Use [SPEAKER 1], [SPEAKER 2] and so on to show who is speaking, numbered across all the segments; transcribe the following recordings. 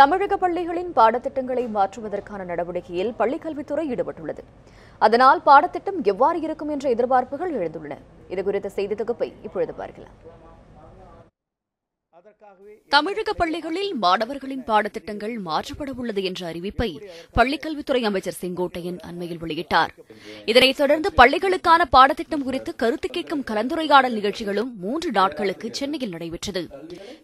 [SPEAKER 1] தமிழக பள்ளிகளின் பாடத்திட்டங்களை மாற்றுவதற்கான நடவடிக்கையில் பள்ளிக்கல்வித்துறை ஈடுபட்டுள்ளது. அதனால் பாடத்திட்டம் எவ்வாறு இருக்கும் என்ற எதிர்பார்ப்புகள் எழுந்துள்ளன. இதுகுறித்த செய்தி தொகுப்பை இப்பொழுது பார்க்கலாம்.
[SPEAKER 2] தமிழக பள்ளிகளில் மாணவர்களின் பாடத்திட்டங்கள் மாற்றப்பட உள்ளது என்ற அறிவிப்பை பள்ளிக்கல்வித்துறை அமைச்சர் செங்கோட்டையன் அண்மையில் வெளியிட்டார். இதனைத் தொடர்ந்து பள்ளிகளுக்கான பாடத்திட்டம் குறித்து கருத்து கேட்கும் கலந்துரையாடல் நிகழ்ச்சிகளும் மூன்று நாட்களுக்கு சென்னையில் நடைபெற்றது.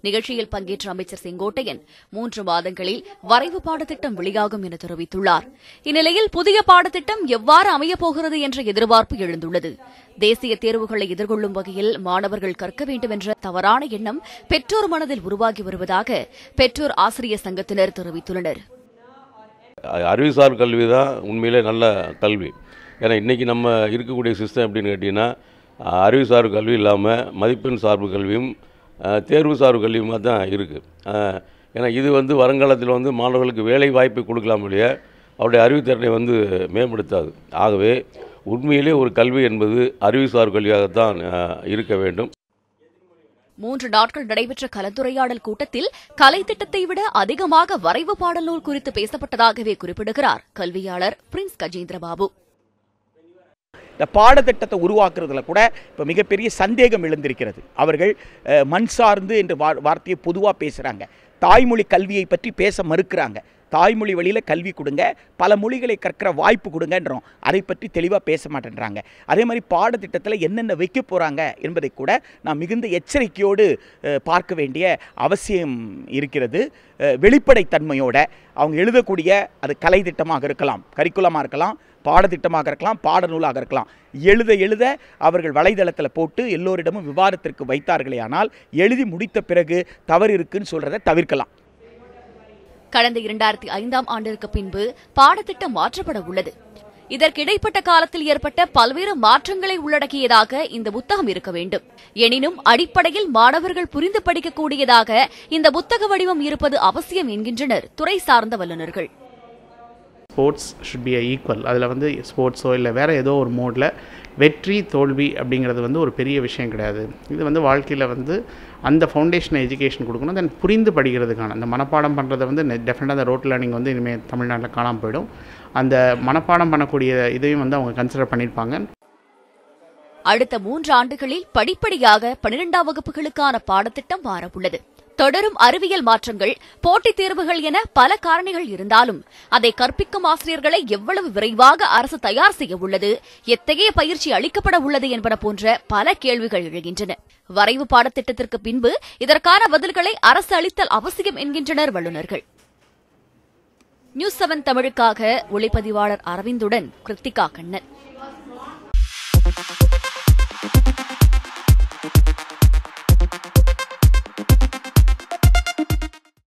[SPEAKER 2] நிகழ்ச்சியில் பங்கேற்ற அமைச்சர் செங்கோட்டையன் மூன்று மாதங்களில் வரைவு பாடத்திட்டம் வெளியாகும் என தெரிவித்துள்ளார். இந்நிலையில் புதிய பாடத்திட்டம் எவ்வாறு அமையப் போகிறது என்ற எதிர்பார்ப்பு எழுந்துள்ளது. தேசிய தேர்வுகளை எதிர்கொள்ளும் வகையில் மாணவர்கள் கற்க வேண்டும் என்ற தவறான எண்ணம் பெற்றோர் மனதில் உருவாகி வருவதாக பெற்றோர் ஆசிரியர் சங்கத்தினர் தெரிவித்துள்ளனர்.
[SPEAKER 3] அறிவுசார் கல்வி தான் உண்மையிலே நல்ல கல்வி. ஏன்னா இன்றைக்கி நம்ம இருக்கக்கூடிய சிஸ்டம் எப்படின்னு கேட்டிங்கன்னா அறிவுசார் கல்வி இல்லாமல் மதிப்பெண் சார்பு கல்வியும் தேர்வு சார்பு கல்வியுமாக தான் இருக்குது ஏன்னா இது வந்து வருங்காலத்தில் வந்து மாணவர்களுக்கு வேலை வாய்ப்பை கொடுக்கலாம் இல்லையா அவருடைய அறிவுத்திறனை வந்து மேம்படுத்தாது. ஆகவே உண்மையிலே ஒரு கல்வி என்பது அறிவுசார் கல்வியாகத்தான் இருக்க வேண்டும்.
[SPEAKER 2] மூன்று நாட்கள் நடைபெற்ற கலந்துரையாடல் கூட்டத்தில் கலை திட்டத்தை விட அதிகமாக வரைவு பாடல் நூல் குறித்து பேசப்பட்டதாகவே குறிப்பிடுகிறார் கல்வியாளர் பிரின்ஸ் கஜேந்திரபாபு.
[SPEAKER 4] இந்த பாடத்திட்டத்தை உருவாக்குறதுல கூட இப்போ மிகப்பெரிய சந்தேகம் எழுந்திருக்கிறது. அவர்கள் மண் சார்ந்து என்ற வார்த்தையை பொதுவாக பேசுகிறாங்க தாய்மொழி கல்வியை பற்றி பேச மறுக்கிறாங்க. தாய்மொழி வழியில் கல்வி கொடுங்க பல மொழிகளை கற்கிற வாய்ப்பு கொடுங்கன்றோம். அதை பற்றி தெளிவாக பேச மாட்டேன்றாங்க. அதே மாதிரி பாடத்திட்டத்தில் என்னென்ன வைக்க போகிறாங்க என்பதை கூட நான் மிகுந்த எச்சரிக்கையோடு பார்க்க வேண்டிய அவசியம் இருக்கிறது. வெளிப்படைத்தன்மையோட அவங்க எழுதக்கூடிய அது கலை திட்டமாக இருக்கலாம் கரிக்குலமாக இருக்கலாம் பாடத்திட்டமாக இருக்கலாம் பாடநூலாக இருக்கலாம். எழுத எழுத அவர்கள் வலைதளத்தில் போட்டு எல்லோரிடமும் விவாதத்திற்கு வைத்தார்களே ஆனால் எழுதி முடித்த பிறகு தவறு இருக்குன்னு சொல்கிறத தவிர்க்கலாம்.
[SPEAKER 2] கடந்த இரண்டாயிரத்தி ஐந்தாம் ஆண்டிற்கு பின்பு பாடத்திட்டம் மாற்றப்பட உள்ளது. இதற்கிடைப்பட்ட காலத்தில் ஏற்பட்ட பல்வேறு மாற்றங்களை உள்ளடக்கியதாக இந்த புத்தகம் இருக்க வேண்டும். எனினும் அடிப்படையில் மாணவர்கள் புரிந்து படிக்கக்கூடியதாக இந்த புத்தக வடிவம் இருப்பது அவசியம் என்கின்றனர் துறை சார்ந்த வல்லுநர்கள்.
[SPEAKER 5] ஸ்போர்ட்ஸ் ஷுட் பி ஈக்குவல் அதில் வந்து ஸ்போர்ட்ஸோ இல்லை வேறு ஏதோ ஒரு மோடில் வெற்றி தோல்வி அப்படிங்கிறது வந்து ஒரு பெரிய விஷயம் கிடையாது. இது வந்து வாழ்க்கையில் வந்து அந்த ஃபவுண்டேஷனை எஜுகேஷன் கொடுக்கணும். தென் புரிந்து படிக்கிறதுக்கான அந்த மனப்பாடம் பண்ணுறதை வந்து டெஃபினட்டாக அந்த ரோட் லேர்னிங் வந்து இனிமேல் தமிழ்நாட்டில் காணாமல் போயிடும். அந்த மனப்பாடம் பண்ணக்கூடிய இதையும் வந்து அவங்க கன்சிடர் பண்ணியிருப்பாங்க
[SPEAKER 2] அடுத்த மூன்று ஆண்டுகளில் படிப்படியாக பனிரெண்டாம் வகுப்புகளுக்கான பாடத்திட்டம் மாறவுள்ளது. தொடரும் அறிவியல் மாற்றங்கள் போட்டித் தேர்வுகள் என பல காரணிகள் இருந்தாலும் அதை கற்பிக்கும் ஆசிரியர்களை எவ்வளவு விரைவாக அரசு தயார் செய்ய உள்ளது எத்தகைய பயிற்சி அளிக்கப்பட உள்ளது என்பன போன்ற பல கேள்விகள் எழுகின்றன. வரைவு பாடத்திட்டத்திற்கு பின்பு இதற்கான பதில்களை அரசு அளித்தல் அவசியம் என்கின்றனர் வல்லுநர்கள். நியூஸ் செவன் தமிழுக்காக ஒளிப்பதிவாளர் அரவிந்துடன் கிருத்திகா கண்ணன்.